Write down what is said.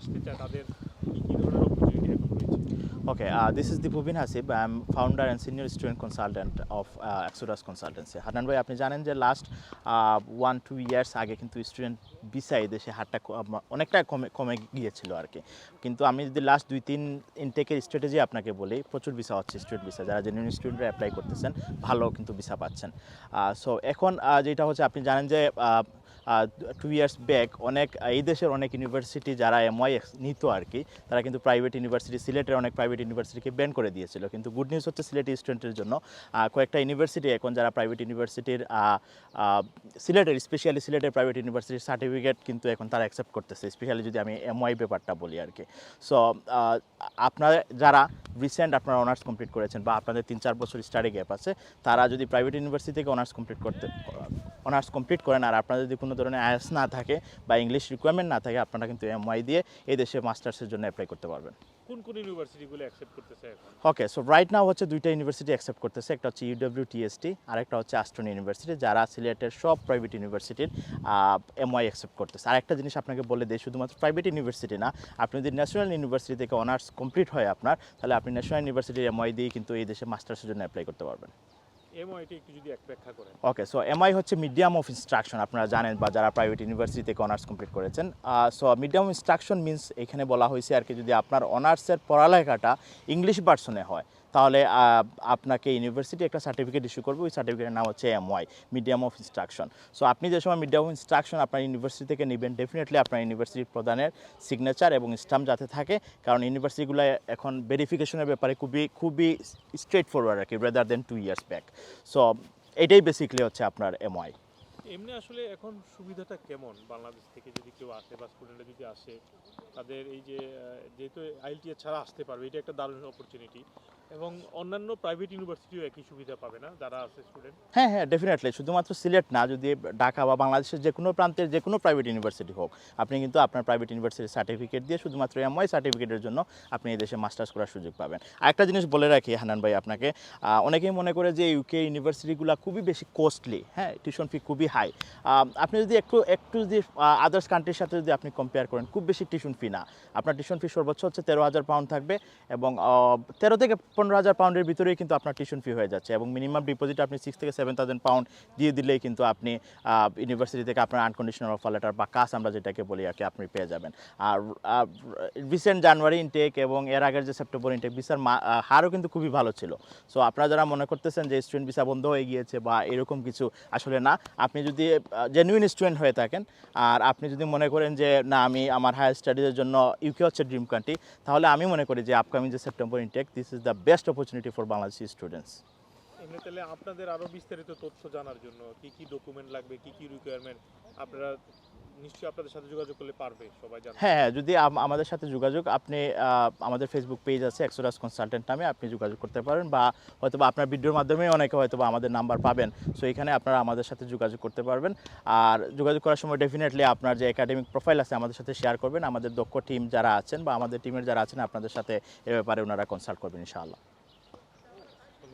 আসতে চায় তাদের কি কি ধরনের অপরচুনিটি এখন রয়েছে? Okay, uh, this is Dipubin Hasib. I'm uh, ভাই আপনি জানেন যে লাস্ট ওয়ান টু ইয়ার্স আগে কিন্তু স্টুডেন্ট ভিসা এই দেশে হারটা অনেকটা কমে কমে গিয়েছিল আর কি। কিন্তু আমি যদি লাস্ট দুই তিন ইনটেকের স্ট্র্যাটেজি আপনাকে বলি প্রচুর ভিসা হচ্ছে স্টুডেন্ট ভিসা যারা জেনুইন স্টুডেন্টরা অ্যাপ্লাই করতেছেন ভালো কিন্তু ভিসা পাচ্ছেন। সো এখন যেটা হচ্ছে আপনি জানেন যে টু ইয়ার্স ব্যাক অনেক এই দেশের অনেক ইউনিভার্সিটি যারা এমওয়াই নিত আর কি, তারা কিন্তু প্রাইভেট ইউনিভার্সিটি সিলেটের অনেক প্রাইভেট ইউনিভার্সিটিকে ব্যান করে দিয়েছিল। কিন্তু গুড নিউজ হচ্ছে সিলেটি স্টুডেন্টের জন্য কয়েকটা ইউনিভার্সিটি এখন যারা প্রাইভেট ইউনিভার্সিটির সিলেটের স্পেশালি সিলেটের প্রাইভেট ইউনিভার্সিটির সার্টিফিকেট কিন্তু এখন তারা অ্যাকসেপ্ট করতেছে স্পেশালি যদি আমি এমওয়াই ব্যাপারটা বলি আর কি। সো আপনারা যারা রিসেন্ট আপনারা অনার্স কমপ্লিট করেছেন বা আপনাদের তিন চার বছর স্টাডি গ্যাপ আছে, তারা যদি প্রাইভেট ইউনিভার্সিটি থেকে অনার্স কমপ্লিট করতে অনার্স কমপ্লিট করেন আর আপনারা যদি কোনো ধরনের আয়াস না থাকে বা ইংলিশ রিকোয়ারমেন্ট না থাকে আপনারা কিন্তু এমওয়াই দিয়ে এই দেশে মাস্টার্সের জন্য অ্যাপ্লাই করতে পারবেন। কোন কোন ইউনিভার্সিটিগুলো অ্যাকসেপ্ট করতেছে ওকে সো রাইট নাও হচ্ছে দুইটা ইউনিভার্সিটি অ্যাকসেপ্ট করতেছে একটা হচ্ছে ইউডব্লিউ টিএসটি আর একটা হচ্ছে আস্টন ইউনিভার্সিটি যারা সিলেটের সব প্রাইভেট ইউনিভার্সিটির এমওয়াই অ্যাকসেপ্ট করতেছে। আর একটা জিনিস আপনাকে বলে দেয় শুধুমাত্র প্রাইভেট ইউনিভার্সিটি না আপনি যদি ন্যাশনাল ইউনিভার্সিটি থেকে অনার্স কমপ্লিট হয় আপনার তাহলে আপনি ন্যাশনাল ইউনিভার্সিটির এমওয়াই দিয়ে কিন্তু এই দেশে মাস্টার্সের জন্য অ্যাপ্লাই করতে পারবেন। এমআইটি একটু ওকে সো এমআই হচ্ছে মিডিয়াম অফ ইনস্ট্রাকশন আপনারা জানেন বা যারা প্রাইভেট ইউনিভার্সিটি থেকে অনার্স কমপ্লিট করেছেন। সো মিডিয়াম ইনস্ট্রাকশন মিন্স এখানে বলা হয়েছে আর কি যদি আপনার অনার্সের পড়ালেখাটা ইংলিশ ভার্সনে হয় তাহলে আপনাকে ইউনিভার্সিটি একটা সার্টিফিকেট ইস্যু করবে, ওই সার্টিফিকেটের নাম হচ্ছে MOI medium of instruction so আপনি যে সময় মিডিয়াম অফ ইনস্ট্রাকশন আপনার ইউনিভার্সিটি থেকে নেবেন ডেফিনেটলি আপনার ইউনিভার্সিটির প্রদানের সিগনেচার এবং স্টাম্প যাতে থাকে, কারণ ইউনিভার্সিটিগুলো এখন ভেরিফিকেশনের ব্যাপারে খুবই খুবই স্ট্রেট ফরওয়ার্ড আর কি rather than two years back so এটাই বেসিকলি হচ্ছে আপনার এমওয়াই এমনি আসলে এখন সুবিধাটা কেমন বাংলাদেশ থেকে যদি কেউ আসে বা স্টুডেন্টরা যদি আসে? তাদের এই যে যেহেতু আইএলটিএস ছাড়া আসতে পারবে, এটা একটা দারুণ অপরচুনিটি এবং অন্যান্য প্রাইভেট ইউনিভার্সিটিও একই সুবিধা পাবে না যারা আছে স্টুডেন্ট হ্যাঁ হ্যাঁ ডেফিনেটলি শুধুমাত্র সিলেট না, যদি ঢাকা বা বাংলাদেশের যে কোনো প্রান্তের যে কোনো প্রাইভেট ইউনিভার্সিটি হোক, আপনি কিন্তু আপনার প্রাইভেট ইউনিভার্সিটির সার্টিফিকেট দিয়ে শুধুমাত্র এমওয়াই সার্টিফিকেটের জন্য আপনি এই দেশে মাস্টার্স করার সুযোগ পাবেন। আরেকটা জিনিস বলে রাখি, হানান ভাই, আপনাকে অনেকেই মনে করে যে ইউকে ইউনিভার্সিটিগুলো খুবই বেশি কস্টলি হ্যাঁ টিউশন ফি খুবই হাই আপনি যদি একটু একটু যদি আদার্স কান্ট্রির সাথে যদি আপনি কম্পেয়ার করেন, খুব বেশি টিউশন ফি না। আপনার টিউশন ফি সর্বোচ্চ হচ্ছে তেরো হাজার পাউন্ড থাকবে এবং তেরো থেকে পনেরো হাজার পাউন্ডের ভিতরেই কিন্তু আপনার টিউশন ফি হয়ে যাচ্ছে এবং মিনিমাম ডিপোজিট আপনি সিক্স থেকে সেভেন থাউজেন্ড পাউন্ড দিয়ে দিলেই কিন্তু আপনি ইউনিভার্সিটি থেকে আপনার আনকন্ডিশনাল অফার লেটার বা কাজ আমরা যেটাকে বলি আর কি আপনি পেয়ে যাবেন। আর রিসেন্ট জানুয়ারি ইনটেক এবং এর আগের যে সেপ্টেম্বর ইনটেক ভিসার হারও কিন্তু খুবই ভালো ছিল। সো আপনারা যারা মনে করতেছেন যে স্টুডেন্ট ভিসা বন্ধ হয়ে গিয়েছে বা এরকম কিছু আসলে না, আপনি যদি জেনুইন স্টুডেন্ট হয়ে থাকেন, আর আপনি যদি মনে করেন যে, না, আমি আমার হায়ার স্টাডিজের জন্য ইউকে হচ্ছে ড্রিম কান্ট্রি তাহলে আমি মনে করি যে আপকামিং যে September intake this is the best opportunity for Bangladeshi students তাহলে আপনাদের আরও বিস্তারিত তথ্য জানার জন্য কি কি ডকুমেন্ট লাগবে, কি কি রিকোয়ারমেন্ট আপনারা নিশ্চয়ই আপনাদের সাথে যোগাযোগ করলে পারবে, সবাই জানতে হ্যাঁ হ্যাঁ যদি আমাদের সাথে যোগাযোগ, আপনি আমাদের ফেসবুক পেজ আছে এক্সোরাস কনসালটেন্ট নামে, আপনি যোগাযোগ করতে পারেন বা হয়তো আপনার ভিডিওর মাধ্যমে অনেকে হয়তো আমাদের নাম্বার পাবেন। সো এখানে আপনারা আমাদের সাথে যোগাযোগ করতে পারবেন। আর যোগাযোগ করার সময় ডেফিনেটলি আপনার যে একাডেমিক প্রোফাইল আছে, আমাদের সাথে শেয়ার করবেন। আমাদের দক্ষ টিম যারা আছেন বা আমাদের টিমের যারা আছেন, আপনাদের সাথে এ ব্যাপারে ওনারা কনসাল্ট করবেন, ইনশাআল্লাহ।